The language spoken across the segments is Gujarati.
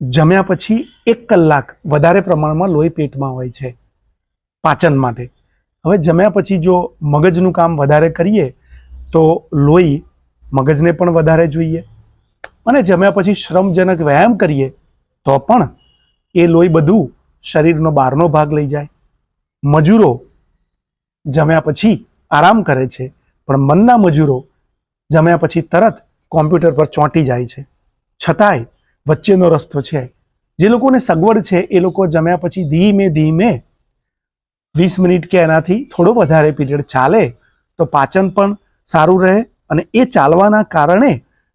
જમ્યા પછી એક કલાક વધારે પ્રમાણમાં લોહી પેટમાં હોય છે પાચન માટે. હવે જમ્યા પછી જો મગજનું કામ વધારે કરીએ, તો લોહી મગજને પણ વધારે જોઈએ અને જમ્યા પછી શ્રમજનક વ્યાયામ કરીએ, તો પણ એ લોહી બધું શરીરનો બહારનો ભાગ લઈ જાય. મજૂરો જમ્યા પછી આરામ કરે છે, પણ મનના મજૂરો જમ્યા પછી તરત કોમ્પ્યુટર પર ચોંટી જાય છે. છતાંય વચ્ચેનો રસ્તો છે. જે લોકોને સગવડ છે, એ લોકો જમ્યા પછી ધીમે ધીમે વીસ મિનિટ કે એનાથી થોડો વધારે પીરિયડ ચાલે, તો પાચન પણ સારું રહે અને એ ચાલવાના કારણે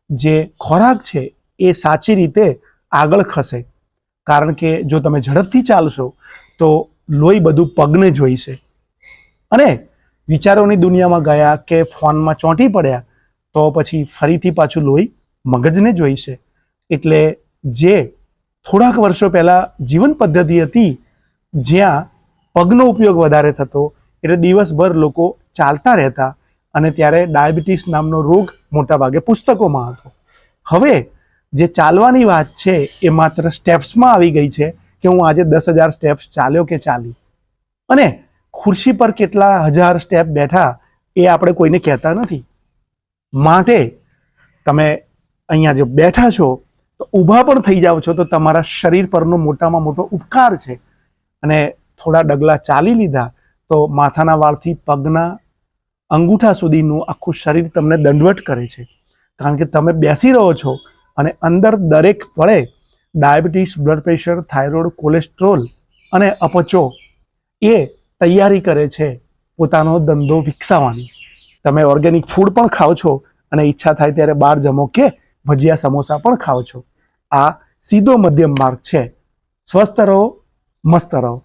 જે ખોરાક છે, એ સાચી રીતે આગળ ખસે. કારણ કે જો તમે ઝડપથી ચાલશો, તો લોહી બધું પગને જોઈશે અને વિચારોની દુનિયામાં ગયા કે ફોનમાં ચોંટી પડ્યા, તો પછી ફરીથી પાછું લોહી મગજને જોઈશે એટલે જે થોડાક વર્ષો પહેલાં જીવન પદ્ધતિ હતી, જ્યાં પગનો ઉપયોગ વધારે થતો, એટલે દિવસભર લોકો ચાલતા રહેતા અને ત્યારે ડાયાબિટીસ નામનો રોગ મોટાભાગે પુસ્તકોમાં હતો. હવે જે ચાલવાની વાત છે, એ માત્ર સ્ટેપ્સમાં આવી ગઈ છે કે હું આજે દસ હજાર સ્ટેપ્સ ચાલ્યો કે ચાલી. અને ખુરશી પર કેટલા હજાર સ્ટેપ બેઠા, એ આપણે કોઈને કહેતા નથી. માટે તમે અહીંયા જે બેઠા છો તો ઊભા પણ થઈ જાઓ છો તો તમારા શરીર પરનો મોટામાં મોટો ઉપકાર છે. અને થોડા ડગલા ચાલી લીધા તો માથાના વાળથી પગના અંગૂઠા સુધીનું આખું શરીર તમને દંડવટ કરે છે. કારણ કે તમે બેસી રહો છો અને અંદર દરેક પળે diabetes, blood pressure, thyroid, cholesterol અને અપચો એ તૈયારી કરે છે પોતાનો ધંધો વિકસાવવાની. તમે ઓર્ગેનિક ફૂડ પણ ખાઓ છો અને ઈચ્છા થાય ત્યારે બહાર જમો કે ભજીયા, સમોસા પણ ખાઓ છો. આ સીધો મધ્યમ માર્ગ છે. સ્વસ્થ રહો મસ્ત રહો.